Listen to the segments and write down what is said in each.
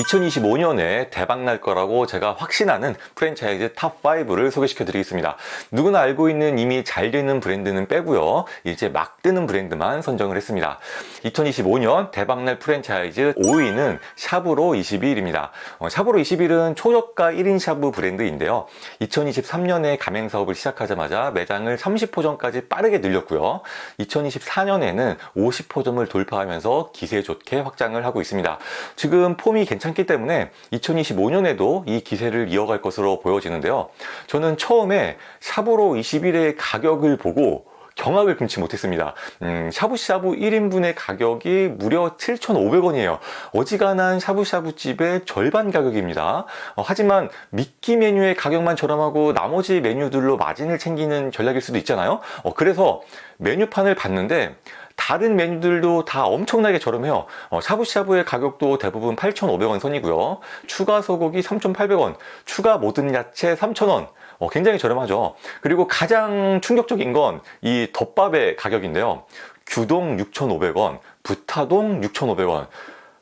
2025년에 대박 날 거라고 제가 확신하는 프랜차이즈 탑5를 소개시켜 드리겠습니다. 누구나 알고 있는 이미 잘 되는 브랜드는 빼고요. 이제 막 뜨는 브랜드만 선정을 했습니다. 2025년 대박 날 프랜차이즈 5위는 샤브로 21입니다. 어, 샤브로 21은 초저가 1인 샤브 브랜드인데요. 2023년에 가맹 사업을 시작하자마자 매장을 30호점까지 빠르게 늘렸고요. 2024년에는 50호점을 돌파하면서 기세 좋게 확장을 하고 있습니다. 지금 폼이 괜찮 기 때문에 2025년에도 이 기세를 이어갈 것으로 보여지는데요. 저는 처음에 샤브로 21의 가격을 보고 경악을 금치 못했습니다. 음, 샤브샤브 1인분의 가격이 무려 7,500원이에요. 어지간한 샤브샤브 집의 절반 가격입니다. 어, 하지만 미끼 메뉴의 가격만 저렴하고 나머지 메뉴들로 마진을 챙기는 전략일 수도 있잖아요. 어, 그래서 메뉴판을 봤는데 다른 메뉴들도 다 엄청나게 저렴해요. 어, 샤브샤브의 가격도 대부분 8,500원 선이고요. 추가 소고기 3,800원, 추가 모든 야채 3,000원. 어, 굉장히 저렴하죠. 그리고 가장 충격적인 건 이 덮밥의 가격인데요. 규동 6,500원, 부타동 6,500원.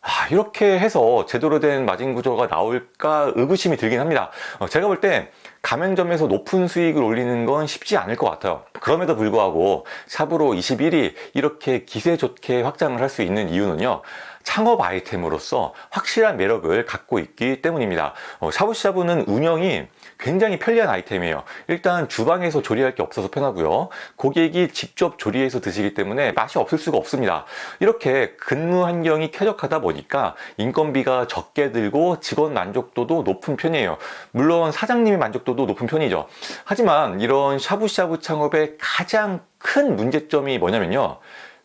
아, 이렇게 해서 제대로 된 마진 구조가 나올까 의구심이 들긴 합니다. 어, 제가 볼때 가맹점에서 높은 수익을 올리는 건 쉽지 않을 것 같아요. 그럼에도 불구하고 샵으로 21이 이렇게 기세 좋게 확장을 할 수 있는 이유는요. 창업 아이템으로서 확실한 매력을 갖고 있기 때문입니다. 어, 샤브샤브는 운영이 굉장히 편리한 아이템이에요. 일단 주방에서 조리할 게 없어서 편하고요. 고객이 직접 조리해서 드시기 때문에 맛이 없을 수가 없습니다. 이렇게 근무 환경이 쾌적하다 보니까 인건비가 적게 들고 직원 만족도도 높은 편이에요. 물론 사장님의 만족도도 높은 편이죠. 하지만 이런 샤브샤브 창업의 가장 큰 문제점이 뭐냐면요.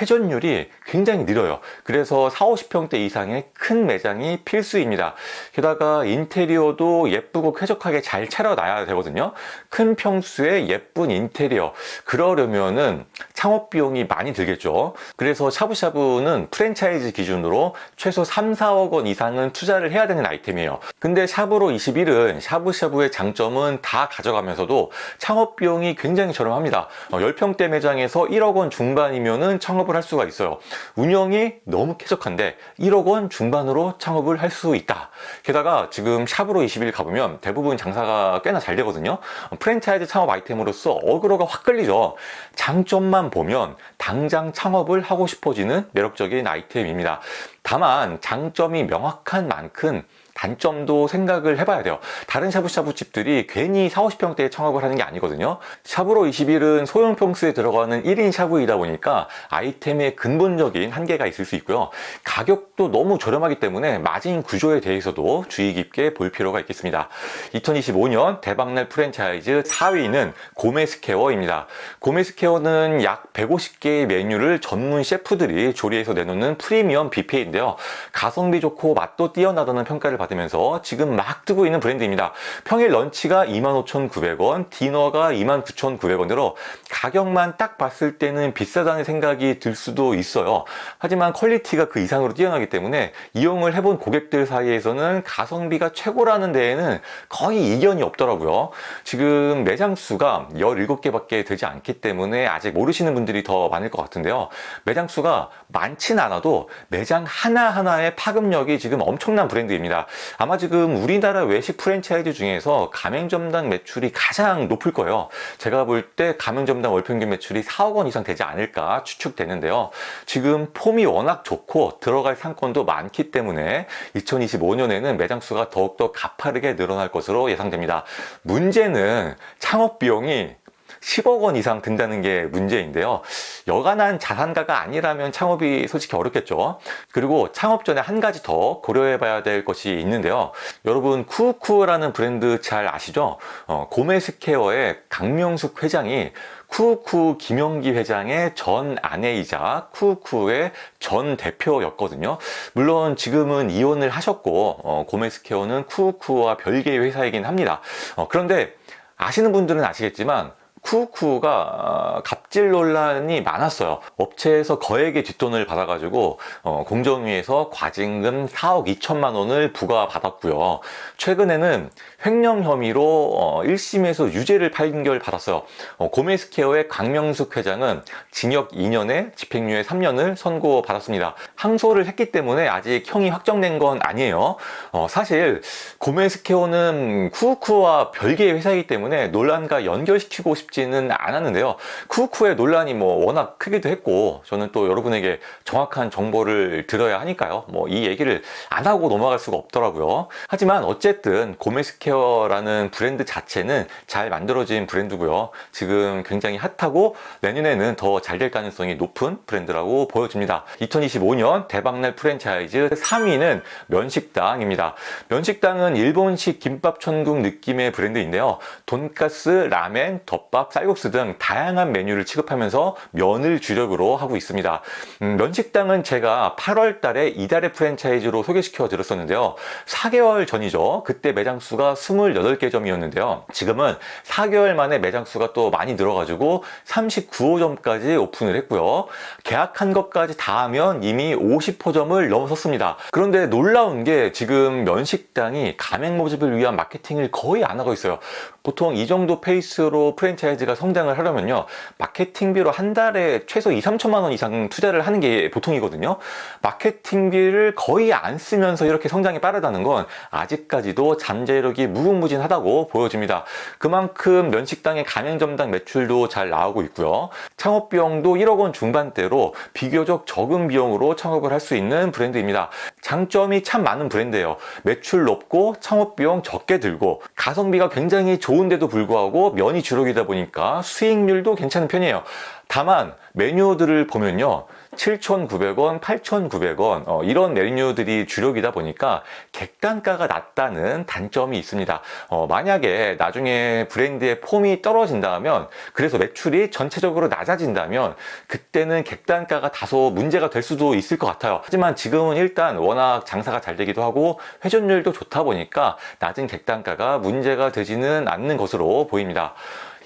회전율이 굉장히 느려요. 그래서 4, 50평대 이상의 큰 매장이 필수입니다. 게다가 인테리어도 예쁘고 쾌적하게 잘 차려놔야 되거든요. 큰 평수에 예쁜 인테리어. 그러려면은 창업 비용이 많이 들겠죠. 그래서 샤브샤브는 프랜차이즈 기준으로 최소 3, 4억 원 이상은 투자를 해야 되는 아이템이에요. 근데 샤브로 21은 샤브샤브의 장점은 다 가져가면서도 창업 비용이 굉장히 저렴합니다. 어, 10평대 매장에서 1억 원 중반이면은 창업을 할 수가 있어요. 운영이 너무 쾌적한데 1억 원 중반으로 창업을 할 수 있다. 게다가 지금 샵으로 21 가보면 대부분 장사가 꽤나 잘 되거든요. 어, 프랜차이즈 창업 아이템으로서 어그로가 확 끌리죠. 장점만 보면 당장 창업을 하고 싶어지는 매력적인 아이템입니다. 다만 장점이 명확한 만큼 단점도 생각을 해봐야 돼요. 다른 샤브샤브 집들이 괜히 4, 50평대에 창업을 하는 게 아니거든요. 샵으로 21은 소형 평수에 들어가는 1인 샤브이다 보니까 아이템의 근본적인 한계가 있을 수 있고요. 가격도 너무 저렴하기 때문에 마진 구조에 대해서도 주의 깊게 볼 필요가 있겠습니다. 2025년 대박날 프랜차이즈 4위는 고메스케어입니다. 고메스케어는 약 150개의 메뉴를 전문 셰프들이 조리해서 내놓는 프리미엄 뷔페인데요. 가성비 좋고 맛도 뛰어나다는 평가를 받으면서 지금 막 뜨고 있는 브랜드입니다. 평일 런치가 25,900원, 디너가 29,900원으로 가격만 딱 봤을 때는 비싸다는 생각이 들 수도 있어요. 하지만 퀄리티가 그 이상으로 뛰어나기 때문에 이용을 해본 고객들 사이에서는 가성비가 최고라는 데에는 거의 이견이 없더라고요. 지금 매장 수가 17개밖에 되지 않기 때문에 아직 모르시는 분들이 더 많을 것 같은데요. 매장 수가 많진 않아도 매장 하나하나의 파급력이 지금 엄청난 브랜드입니다. 아마 지금 우리나라 외식 프랜차이즈 중에서 가맹점당 매출이 가장 높을 거예요. 제가 볼 때 가맹점당 월평균 매출이 4억 원 이상 되지 않을까 추측되는데요. 지금 폼이 워낙 좋고 들어갈 상권도 많기 때문에 2025년에는 매장 수가 더욱더 가파르게 늘어날 것으로 예상됩니다. 문제는 창업 비용이 10억 원 이상 든다는 게 문제인데요. 여간한 자산가가 아니라면 창업이 솔직히 어렵겠죠. 그리고 창업 전에 한 가지 더 고려해 봐야 될 것이 있는데요. 여러분, 쿠쿠라는 브랜드 잘 아시죠? 어, 고메스케어의 강명숙 회장이 쿠쿠 김영기 회장의 전 아내이자 쿠쿠의 전 대표였거든요. 물론 지금은 이혼을 하셨고, 어, 고메스케어는 쿠쿠와 별개의 회사이긴 합니다. 어, 그런데 아시는 분들은 아시겠지만 쿠쿠가 어, 갑질 논란이 많았어요. 업체에서 거액의 뒷돈을 받아가지고 어, 공정위에서 과징금 4억 2천만 원을 부과받았고요. 최근에는 횡령 혐의로 어, 1심에서 유죄를 판결 받았어요. 어, 고메스케어의 강명숙 회장은 징역 2년에 집행유예 3년을 선고받았습니다. 항소를 했기 때문에 아직 형이 확정된 건 아니에요. 어, 사실 고메스케어는 쿠쿠와 별개의 회사이기 때문에 논란과 연결시키고 싶 지는 않았는데요. 쿠쿠의 논란이 뭐 워낙 크기도 했고 저는 또 여러분에게 정확한 정보를 들어야 하니까요. 뭐 이 얘기를 안 하고 넘어갈 수가 없더라고요. 하지만 어쨌든 고메스케어라는 브랜드 자체는 잘 만들어진 브랜드고요. 지금 굉장히 핫하고 내년에는 더 잘 될 가능성이 높은 브랜드라고 보여집니다. 2025년 대박날 프랜차이즈 3위는 면식당입니다. 면식당은 일본식 김밥 천국 느낌의 브랜드인데요. 돈가스, 라멘, 덮밥, 쌀국수 등 다양한 메뉴를 취급하면서 면을 주력으로 하고 있습니다. 음, 면식당은 제가 8월 달에 이달의 프랜차이즈로 소개시켜 드렸었는데요. 4개월 전이죠. 그때 매장 수가 28개 점이었는데요. 지금은 4개월 만에 매장 수가 또 많이 늘어가지고 39호점까지 오픈을 했고요. 계약한 것까지 다 하면 이미 50호점을 넘어섰습니다. 그런데 놀라운 게 지금 면식당이 가맹 모집을 위한 마케팅을 거의 안 하고 있어요. 보통 이 정도 페이스로 프랜차이즈가 성장을 하려면요. 마케팅비로 한 달에 최소 2, 3천만 원 이상 투자를 하는 게 보통이거든요. 마케팅비를 거의 안 쓰면서 이렇게 성장이 빠르다는 건 아직까지도 잠재력이 무궁무진하다고 보여집니다. 그만큼 면식당의 가맹점당 매출도 잘 나오고 있고요. 창업 비용도 1억 원 중반대로 비교적 적은 비용으로 창업을 할 수 있는 브랜드입니다. 장점이 참 많은 브랜드예요. 매출 높고 창업 비용 적게 들고 가성비가 굉장히 좋은 데도 불구하고 면이 주력이다 보니까 수익률도 괜찮은 편이에요. 다만 메뉴들을 보면요. 7,900원, 8,900원 어, 이런 메뉴들이 주력이다 보니까 객단가가 낮다는 단점이 있습니다. 어, 만약에 나중에 브랜드의 폼이 떨어진다면 그래서 매출이 전체적으로 낮아진다면 그때는 객단가가 다소 문제가 될 수도 있을 것 같아요. 하지만 지금은 일단 워낙 장사가 잘 되기도 하고 회전율도 좋다 보니까 낮은 객단가가 문제가 되지는 않는 것으로 보입니다.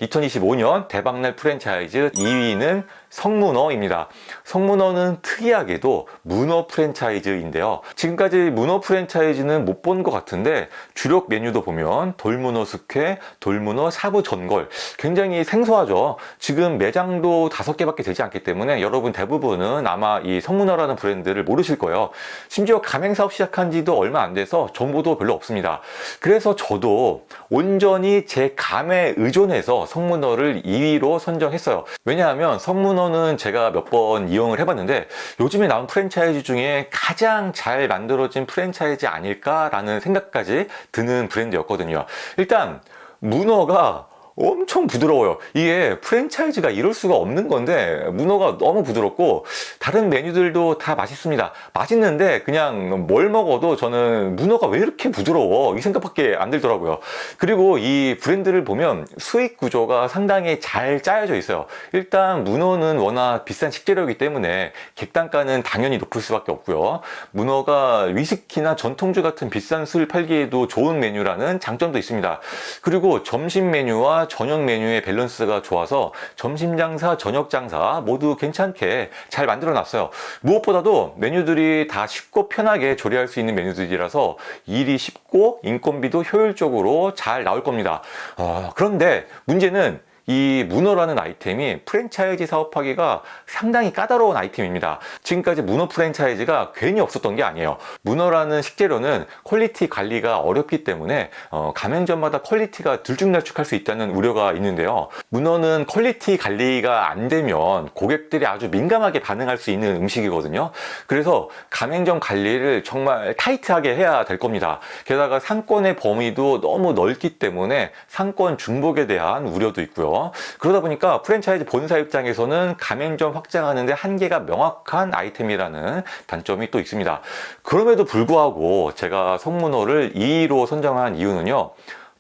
2025년 대박날 프랜차이즈 2위는 성문어입니다. 성문어는 특이하게도 문어 프랜차이즈인데요. 지금까지 문어 프랜차이즈는 못 본 것 같은데 주력 메뉴도 보면 돌문어 숙회, 돌문어 샤브 전골 굉장히 생소하죠. 지금 매장도 다섯 개밖에 되지 않기 때문에 여러분 대부분은 아마 이 성문어라는 브랜드를 모르실 거예요. 심지어 가맹 사업 시작한 지도 얼마 안 돼서 정보도 별로 없습니다. 그래서 저도 온전히 제 감에 의존해서 성문어를 2위로 선정했어요. 왜냐하면 성문어 는 제가 몇 번 이용을 해봤는데 요즘에 나온 프랜차이즈 중에 가장 잘 만들어진 프랜차이즈 아닐까라는 생각까지 드는 브랜드였거든요. 일단 문어가 엄청 부드러워요. 이게 프랜차이즈가 이럴 수가 없는 건데 문어가 너무 부드럽고 다른 메뉴들도 다 맛있습니다. 맛있는데 그냥 뭘 먹어도 저는 문어가 왜 이렇게 부드러워 이 생각밖에 안 들더라고요. 그리고 이 브랜드를 보면 수익 구조가 상당히 잘 짜여져 있어요. 일단 문어는 워낙 비싼 식재료이기 때문에 객단가는 당연히 높을 수밖에 없고요. 문어가 위스키나 전통주 같은 비싼 술 팔기에도 좋은 메뉴라는 장점도 있습니다. 그리고 점심 메뉴와 저녁 메뉴의 밸런스가 좋아서 점심 장사, 저녁 장사 모두 괜찮게 잘 만들어 놨어요. 무엇보다도 메뉴들이 다 쉽고 편하게 조리할 수 있는 메뉴들이라서 일이 쉽고 인건비도 효율적으로 잘 나올 겁니다. 어, 그런데 문제는 이 문어라는 아이템이 프랜차이즈 사업하기가 상당히 까다로운 아이템입니다. 지금까지 문어 프랜차이즈가 괜히 없었던 게 아니에요. 문어라는 식재료는 퀄리티 관리가 어렵기 때문에 어, 가맹점마다 퀄리티가 들쭉날쭉할 수 있다는 우려가 있는데요. 문어는 퀄리티 관리가 안 되면 고객들이 아주 민감하게 반응할 수 있는 음식이거든요. 그래서 가맹점 관리를 정말 타이트하게 해야 될 겁니다. 게다가 상권의 범위도 너무 넓기 때문에 상권 중복에 대한 우려도 있고요. 그러다 보니까 프랜차이즈 본사 입장에서는 가맹점 확장하는데 한계가 명확한 아이템이라는 단점이 또 있습니다. 그럼에도 불구하고 제가 성문호를 2위로 선정한 이유는요.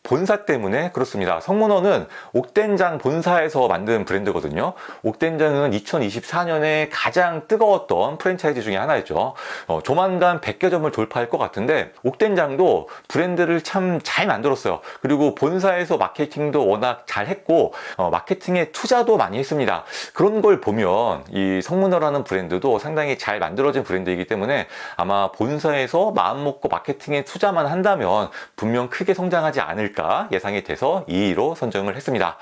본사 때문에 그렇습니다. 성문어는 옥된장 본사에서 만든 브랜드거든요. 옥된장은 2024년에 가장 뜨거웠던 프랜차이즈 중에 하나였죠. 어, 조만간 100개 점을 돌파할 것 같은데 옥된장도 브랜드를 참 잘 만들었어요. 그리고 본사에서 마케팅도 워낙 잘 했고 어, 마케팅에 투자도 많이 했습니다. 그런 걸 보면 이 성문어라는 브랜드도 상당히 잘 만들어진 브랜드이기 때문에 아마 본사에서 마음 먹고 마케팅에 투자만 한다면 분명 크게 성장하지 않을까 예상이 돼서 2위로 선정을 했습니다.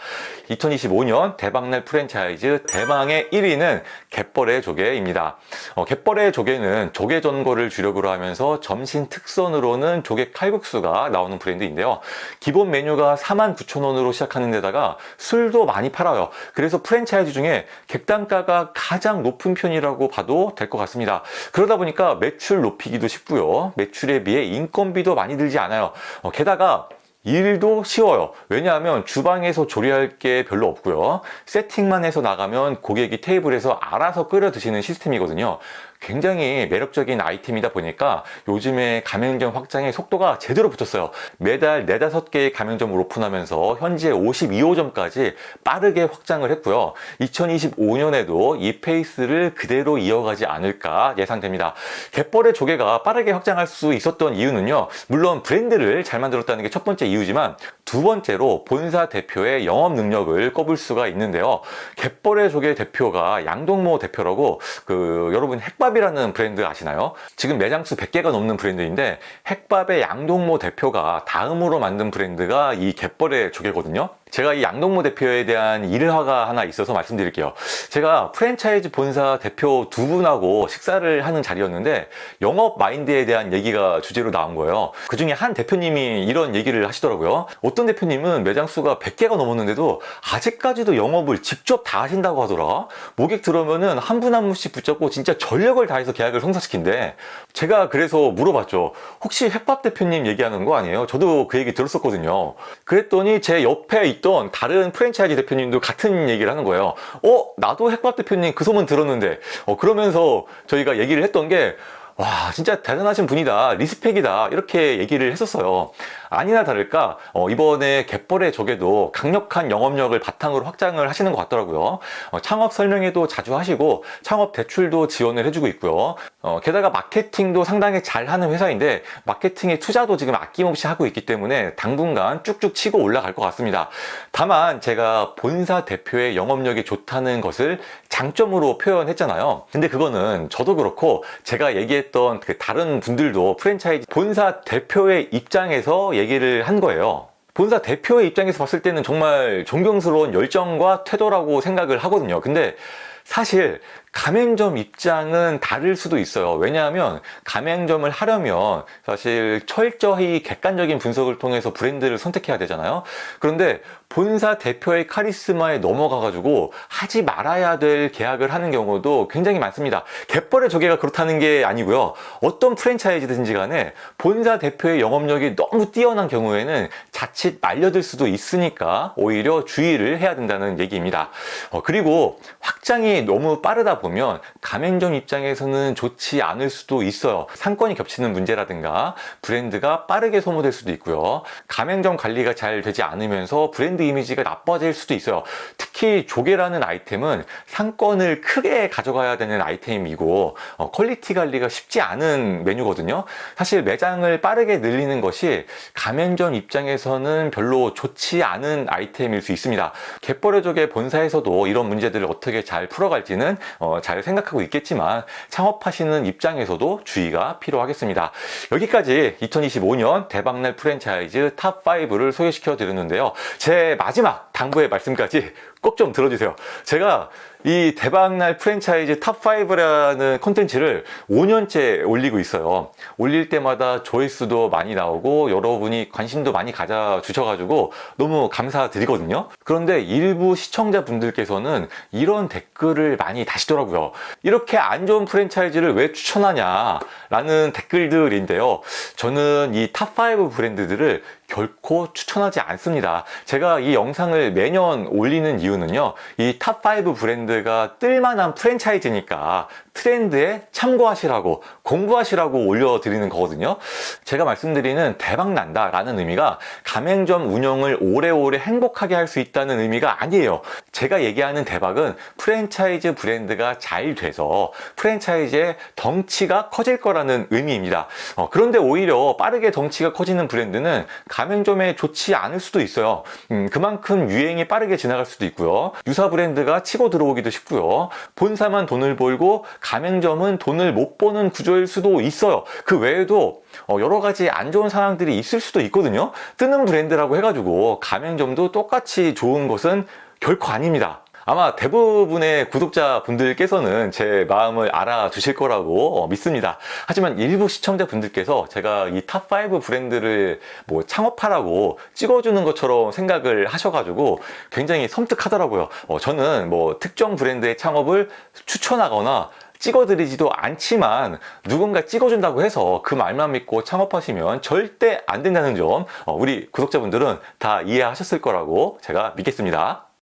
2025년 대박날 프랜차이즈 대망의 1위는 갯벌의 조개입니다. 어, 갯벌의 조개는 조개 전골을 주력으로 하면서 점심 특선으로는 조개 칼국수가 나오는 브랜드인데요. 기본 메뉴가 49,000원으로 시작하는 데다가 술도 많이 팔아요. 그래서 프랜차이즈 중에 객단가가 가장 높은 편이라고 봐도 될 것 같습니다. 그러다 보니까 매출 높이기도 쉽고요. 매출에 비해 인건비도 많이 들지 않아요. 어, 게다가 일도 쉬워요. 왜냐하면 주방에서 조리할 게 별로 없고요. 세팅만 해서 나가면 고객이 테이블에서 알아서 끓여 드시는 시스템이거든요. 굉장히 매력적인 아이템이다 보니까 요즘에 가맹점 확장의 속도가 제대로 붙었어요. 매달 4, 5개의 가맹점을 오픈하면서 현재 52호점까지 빠르게 확장을 했고요. 2025년에도 이 페이스를 그대로 이어가지 않을까 예상됩니다. 갯벌의 조개가 빠르게 확장할 수 있었던 이유는요. 물론 브랜드를 잘 만들었다는 게 첫 번째 이유지만 두 번째로 본사 대표의 영업 능력을 꼽을 수가 있는데요. 갯벌의 조개 대표가 양동모 대표라고 그 여러분 핵밥 이라는 브랜드 아시나요? 지금 매장 수 100개가 넘는 브랜드인데 핵밥의 양동모 대표가 다음으로 만든 브랜드가 이 갯벌의 조개거든요. 제가 이 양동모 대표에 대한 일화가 하나 있어서 말씀드릴게요. 제가 프랜차이즈 본사 대표 두 분하고 식사를 하는 자리였는데 영업 마인드에 대한 얘기가 주제로 나온 거예요. 그 중에 한 대표님이 이런 얘기를 하시더라고요. 어떤 대표님은 매장 수가 100개가 넘었는데도 아직까지도 영업을 직접 다 하신다고 하더라. 모객 들어오면은 한 분 한 분씩 붙잡고 진짜 전력을 다해서 계약을 성사시킨대. 제가 그래서 물어봤죠. 혹시 햇밥 대표님 얘기하는 거 아니에요? 저도 그 얘기 들었었거든요. 그랬더니 제 옆에 있던 다른 프랜차이즈 대표님도 같은 얘기를 하는 거예요. 어, 나도 핵밥 대표님 그 소문 들었는데. 어, 그러면서 저희가 얘기를 했던 게 와, 진짜 대단하신 분이다. 리스펙이다. 이렇게 얘기를 했었어요. 아니나 다를까, 어, 이번에 갯벌의 조개도 강력한 영업력을 바탕으로 확장을 하시는 것 같더라고요. 어, 창업 설명회도 자주 하시고, 창업 대출도 지원을 해주고 있고요. 어, 게다가 마케팅도 상당히 잘 하는 회사인데, 마케팅에 투자도 지금 아낌없이 하고 있기 때문에 당분간 쭉쭉 치고 올라갈 것 같습니다. 다만, 제가 본사 대표의 영업력이 좋다는 것을 장점으로 표현했잖아요. 근데 그거는 저도 그렇고, 제가 얘기했던 그 다른 분들도 프랜차이즈 본사 대표의 입장에서 얘기를 한 거예요. 본사 대표의 입장에서 봤을 때는 정말 존경스러운 열정과 태도라고 생각을 하거든요. 근데 사실 가맹점 입장은 다를 수도 있어요. 왜냐하면 가맹점을 하려면 사실 철저히 객관적인 분석을 통해서 브랜드를 선택해야 되잖아요. 그런데 본사 대표의 카리스마에 넘어가가지고 하지 말아야 될 계약을 하는 경우도 굉장히 많습니다. 갯벌의 조개가 그렇다는 게 아니고요. 어떤 프랜차이즈든지 간에 본사 대표의 영업력이 너무 뛰어난 경우에는 자칫 말려들 수도 있으니까 오히려 주의를 해야 된다는 얘기입니다. 어, 그리고 확장이 너무 빠르다 보면 가맹점 입장에서는 좋지 않을 수도 있어요. 상권이 겹치는 문제라든가 브랜드가 빠르게 소모될 수도 있고요. 가맹점 관리가 잘 되지 않으면서 브랜드 이미지가 나빠질 수도 있어요. 특히 조개라는 아이템은 상권을 크게 가져가야 되는 아이템이고 어, 퀄리티 관리가 쉽지 않은 메뉴거든요. 사실 매장을 빠르게 늘리는 것이 가맹점 입장에서는 별로 좋지 않은 아이템일 수 있습니다. 갯벌의 조개 본사에서도 이런 문제들을 어떻게 잘 풀어갈지는 어, 잘 생각하고 있겠지만 창업하시는 입장에서도 주의가 필요하겠습니다. 여기까지 2025년 대박날 프랜차이즈 탑5를 소개시켜 드렸는데요. 제 마지막 당부의 말씀까지 꼭 좀 들어주세요. 제가 이 대박날 프랜차이즈 탑5라는 콘텐츠를 5년째 올리고 있어요. 올릴 때마다 조회수도 많이 나오고 여러분이 관심도 많이 가져 주셔가지고 너무 감사드리거든요. 그런데 일부 시청자분들께서는 이런 댓글을 많이 다시더라고요. 이렇게 안 좋은 프랜차이즈를 왜 추천하냐 라는 댓글들인데요. 저는 이 탑5 브랜드들을 결코 추천하지 않습니다. 제가 이 영상을 매년 올리는 이유는요, 이 탑5 브랜드가 뜰만한 프랜차이즈니까 트렌드에 참고하시라고, 공부하시라고 올려드리는 거거든요. 제가 말씀드리는 대박난다 라는 의미가 가맹점 운영을 오래오래 행복하게 할 수 있다는 의미가 아니에요. 제가 얘기하는 대박은 프랜차이즈 브랜드가 잘 돼서 프랜차이즈의 덩치가 커질 거라는 의미입니다. 어, 그런데 오히려 빠르게 덩치가 커지는 브랜드는 가맹점에 좋지 않을 수도 있어요. 음, 그만큼 유행이 빠르게 지나갈 수도 있고요. 유사 브랜드가 치고 들어오기도 쉽고요. 본사만 돈을 벌고 가맹점은 돈을 못 버는 구조일 수도 있어요. 그 외에도 어, 여러 가지 안 좋은 상황들이 있을 수도 있거든요. 뜨는 브랜드라고 해가지고 가맹점도 똑같이 좋은 것은 결코 아닙니다. 아마 대부분의 구독자 분들께서는 제 마음을 알아주실 거라고 어, 믿습니다. 하지만 일부 시청자 분들께서 제가 이 탑5 브랜드를 뭐 창업하라고 찍어주는 것처럼 생각을 하셔가지고 굉장히 섬뜩하더라고요. 어, 저는 뭐 특정 브랜드의 창업을 추천하거나 찍어드리지도 않지만 누군가 찍어준다고 해서 그 말만 믿고 창업하시면 절대 안 된다는 점 어, 우리 구독자분들은 다 이해하셨을 거라고 제가 믿겠습니다.